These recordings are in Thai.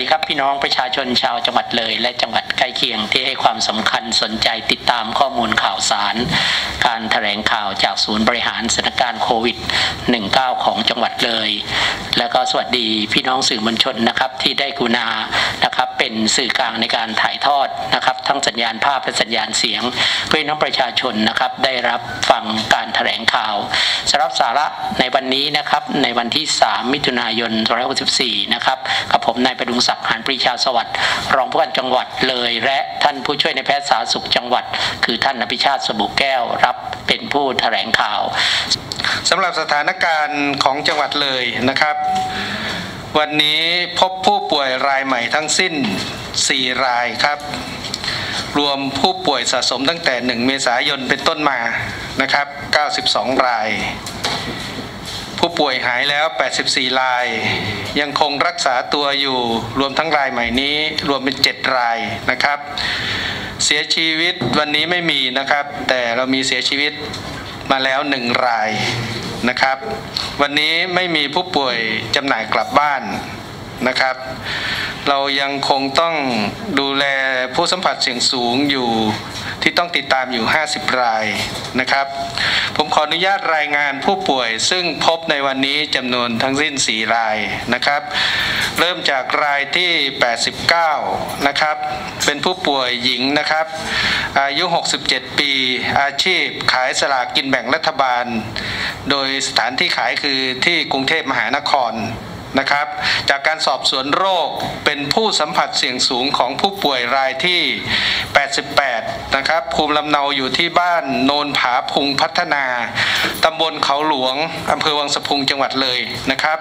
ดีครับพี่น้องประชาชนชาวจังหวัดเลย และจังหวัดใกล้เคียงที่ให้ความสำคัญสนใจติดตามข้อมูลข่าวสาร การแถลงข่าวจากศูนย์บริหารสถานการณ์โควิด 19 ของจังหวัดเลย แล้วก็สวัสดีพี่น้องสื่อมวลชนนะครับที่ได้กุณานะครับเป็นสื่อกลางในการถ่ายทอดนะครับ ทั้งสัญญาณภาพและสัญญาณเสียงเพื่อน้องประชาชนนะครับได้รับฟังการแถลงข่าวสำหรับสาระในวันนี้นะครับในวันที่ 3 มิถุนายน 2564 นะครับกับผมนายประดุงศักดิ์หานปรีชาสวัสดิ์รองผู้การจังหวัดเลยและท่านผู้ช่วยในแพทย์สาธารณสุขจังหวัด คือท่านอภิชาติสบุแก้วรับเป็นผู้แถลงข่าวสำหรับสถานการณ์ของจังหวัดเลยนะครับ วันนี้พบผู้ป่วยรายใหม่ทั้งสิ้น 4 รายครับ รวมผู้ป่วยสะสมตั้งแต่ 1 เมษายนเป็นต้นมานะครับ 92 ราย ป่วยหายแล้ว 84 ราย ยังคงรักษาตัวอยู่ รวมทั้งรายใหม่นี้ รวมเป็น 7 รายนะครับ เสียชีวิตวันนี้ไม่มีนะครับ แต่เรามีเสียชีวิตมาแล้วหนึ่งรายนะครับ วันนี้ไม่มีผู้ป่วยจำหน่ายกลับบ้านนะครับ เรายังคงต้องดูแลผู้สัมผัสเสี่ยงสูงอยู่ที่ต้องติดตามอยู่ 50 รายนะครับ ผมขออนุญาตรายงานผู้ป่วยซึ่งพบในวันนี้จำนวนทั้งสิ้น 4 รายนะครับ เริ่มจากรายที่ 89 นะครับ เป็นผู้ป่วยหญิงนะครับ อายุ 67 ปี อาชีพขายสลากกินแบ่งรัฐบาล โดยสถานที่ขายคือที่กรุงเทพมหานคร นะครับ จากการสอบสวนโรคเป็นผู้สัมผัสเสี่ยงสูงของผู้ป่วยรายที่ 88 นะครับ ภูมิลำเนาอยู่ที่บ้านโนนผาพุงพัฒนา ตำบลเขาหลวง อำเภอวังสะพุงจังหวัดเลยนะครับ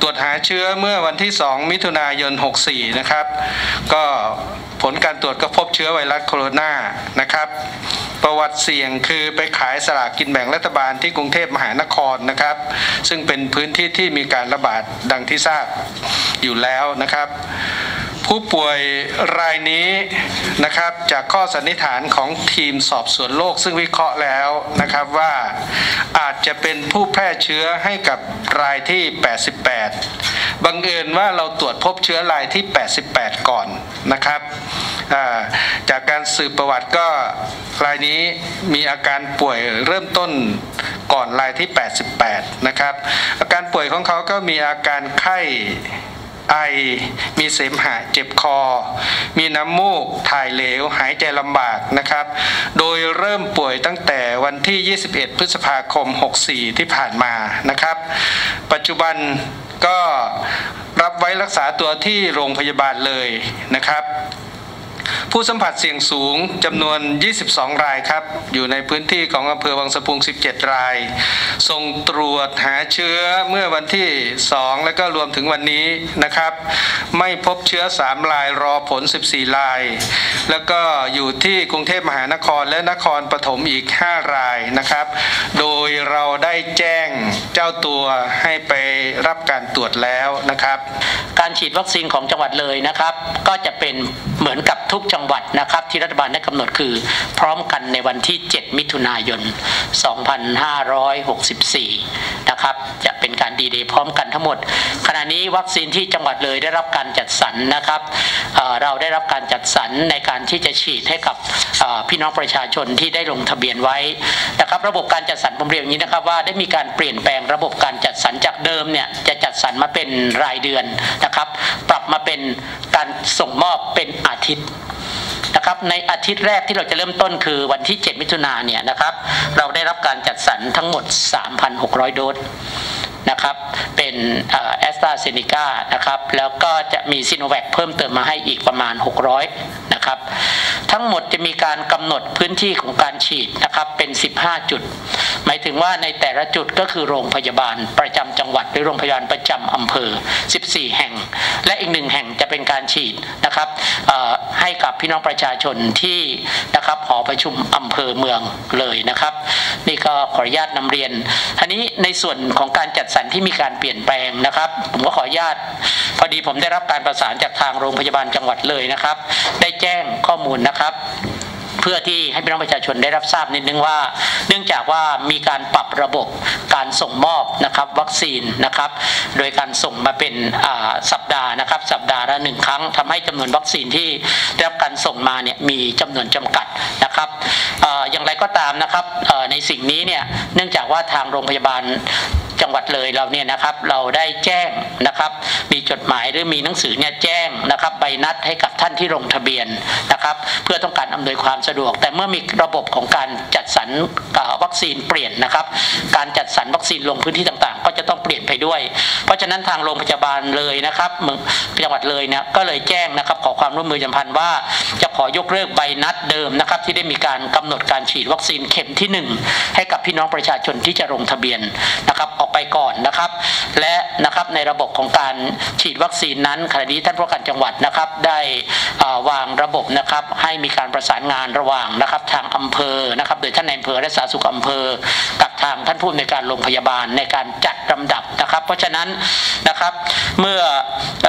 ตรวจหาเชื้อเมื่อวันที่ 2 มิถุนายน 64 นะครับ ก็ ผลการตรวจก็พบเชื้อไวรัสโคโรนานะครับ ประวัติเสี่ยงคือไปขายสลากกินแบ่งรัฐบาลที่กรุงเทพมหานครนะครับ ซึ่งเป็นพื้นที่ที่มีการระบาดดังที่ทราบอยู่แล้วนะครับผู้ป่วยรายนี้นะครับจากข้อสันนิษฐานของทีมสอบสวนโรคซึ่งวิเคราะห์แล้วนะครับว่าอาจจะเป็นผู้แพร่เชื้อให้กับรายที่ 88 บังเอิญว่าเราตรวจพบเชื้อรายที่ 88 ก่อนนะครับ จากการสืบประวัติก็รายนี้มีอาการป่วยเริ่มต้นก่อนรายที่ 88 นะครับ อาการป่วยของเขาก็มีอาการไข้ไอ มีเสมหะ เจ็บคอ มีน้ำมูก ถ่ายเหลว หายใจลำบากนะครับ โดยเริ่มป่วยตั้งแต่วันที่ 21 พฤษภาคม 64 ที่ผ่านมานะครับ ปัจจุบันก็รับไว้รักษาตัวที่โรงพยาบาลเลยนะครับ ผู้สัมผัสเสี่ยงสูงจำนวน 22 รายครับ อยู่ในพื้นที่ของอำเภอวังสะพุง 17 ราย ส่งตรวจหาเชื้อเมื่อวันที่ 2 แล้วก็รวมถึงวันนี้นะครับ ไม่พบเชื้อ 3 รายรอผล 14 ราย แล้วก็อยู่ที่กรุงเทพมหานครและนครปฐมอีก 5 รายนะครับ โดยเราได้แจ้งเจ้าตัวให้ไปรับการตรวจแล้วนะครับ การฉีดวัคซีนของจังหวัดเลยนะครับ ก็จะเป็นเหมือนกับทุกจังงหวัดนะครับที่รัฐบาลได้กำหนดคือ พร้อมกันในวันที่ 7 มิถุนายน 2564 นะครับจะเป็นการดีเดย์พร้อมกันทั้งหมด ขณะนี้วัคซีนที่จังหวัดเลยได้รับการจัดสรรนะครับเเราได้รับการจัดสรรในการที่จะฉีดให้กับพี่น้องประชาชนที่ได้ลงทะเบียนไว้นะครับ ระบบการจัดสรรผมเรียนอย่างนี้นะครับว่าได้มีการเปลี่ยนแปลงระบบการจัดสรรจากเดิมเนี่ยจะ สรรมาเป็นรายเดือนนะครับ ปรับมาเป็นการส่งมอบเป็นอาทิตย์นะครับในอาทิตย์แรกที่เราจะเริ่มต้นคือวันที่ 7 มิถุนาเนี่ยนะครับเราได้รับการจัดสรรทั้งหมด 3,600 โดสนะครับเป็นแอสตราเซเนกานะครับแล้วก็จะมีซิโนแวคเพิ่มเติมมาให้อีกประมาณ 600นะครับทั้งหมดจะมีการกำหนดพื้นที่ของการฉีดนะครับเป็น 15 จุดหม ถึงว่าในแต่ละจุดก็คือโรงพยาบาลประจำจังหวัดหรือโรงพยาบาลประจำอำเภอ 14 แห่ง และอีกหนึ่งแห่งจะเป็นการฉีดนะครับให้กับพี่น้องประชาชนที่นะครับหอประชุมอำเภอเมืองเลยนะครับ นี่ก็ขออนุญาตนำเรียนทีนี้ในส่วนของการจัดสรรที่มีการเปลี่ยนแปลงนะครับ ผมก็ขออนุญาต พอดีผมได้รับการประสานจากทางโรงพยาบาลจังหวัดเลยนะครับ ได้แจ้งข้อมูลนะครับ เพื่อที่ให้พี่น้องประชาชนได้รับทราบนิดนึงว่า เนื่องจากว่ามีการปรับระบบการส่งมอบนะครับวัคซีนนะครับ โดยการส่งมาเป็นสัปดาห์นะครับ สัปดาห์ละหนึ่งครั้งทำให้จำนวนวัคซีนที่ได้รับการส่งมาเนี่ยมีจำนวนจำกัดนะครับอออย่างไรก็ตามนะครับในสิ่งนี้เนี่ยเนื่องจากว่าทางโรงพยาบาลจังหวัดเลยเราเนี่ยนะครับเราได้แจ้งนะครับ มีจดหมายหรือมีหนังสือเนี่ยแจ้ง นะครับใบนัดให้กับท่านที่ลงทะเบียนนะครับ เพื่อต้องการอำนวยความสะดวก แต่เมื่อมีระบบของการจัดสรรวัคซีนเปลี่ยนนะครับ การจัดสรรวัคซีนลงพื้นที่ต่างๆ ก็จะต้องเปลี่ยนไปด้วย เพราะฉะนั้นทางโรงพยาบาลเลยนะครับจังหวัดเลยเนี่ยก็เลยแจ้งนะครับขอความร่วมมือจำพันว่า จะขอยกเลิกใบนัดเดิมนะครับ ที่ได้มีการกำหนดการฉีดวัคซีนเข็มที่หนึ่งให้กับพี่น้องประชาชนที่จะลงทะเบียนนะครับออกไปก่อนนะครับ และนะครับในระบบของการฉีดวัคซีนนั้นขณะนี้ท่านผู้การจังหวัดนะครับได้วางระบบนะครับให้มีการประสานงานระหว่างนะครับทางอำเภอนะครับโดยท่านในายอำเภอและสาธารณสุขอำเภอ กับทางท่านผู้อำนวยการโรงพยาบาลในการจัดลำดับนะครับ เพราะฉะนั้นนะครับเมื่ออ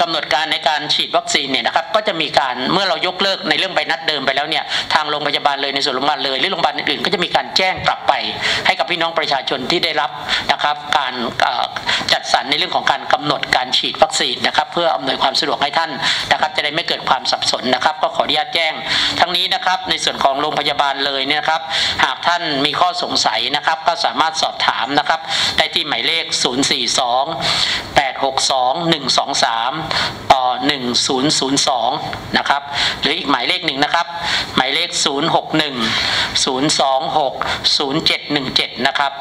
กำหนดการในการฉีดวัคซีนเนี่ยนะครับก็จะมีการเมื่อเรายกเลิกในเรื่องใบนัดเดิมไปแล้วเนี่ยทางโรงพยาบาลเลยในส่วนโรงพยาบาลเลยหรือโรงพยาบาลอื่นๆก็จะมีการแจ้งกลับไป ให้กับพี่น้องประชาชนที่ได้รับนะครับการจัดสรรในเรื่องของการกำหนดการฉีดวัคซีนนะครับเพื่ออำนวยความสะดวกให้ท่านนะครับจะได้ไม่เกิดความสับสนนะครับก็ขออนุญาตแจ้ง ทั้งนี้นะครับในส่วนของโรงพยาบาลเลยเนี่ยนะครับหากท่านมีข้อสงสัยนะครับก็สามารถสอบถามนะครับได้ที่หมายเลข 042 862 123 ต่อ 1002 นะครับ หรืออีกหมายเลขหนึ่งนะครับ หมายเลข 061 026 0717 นะครับ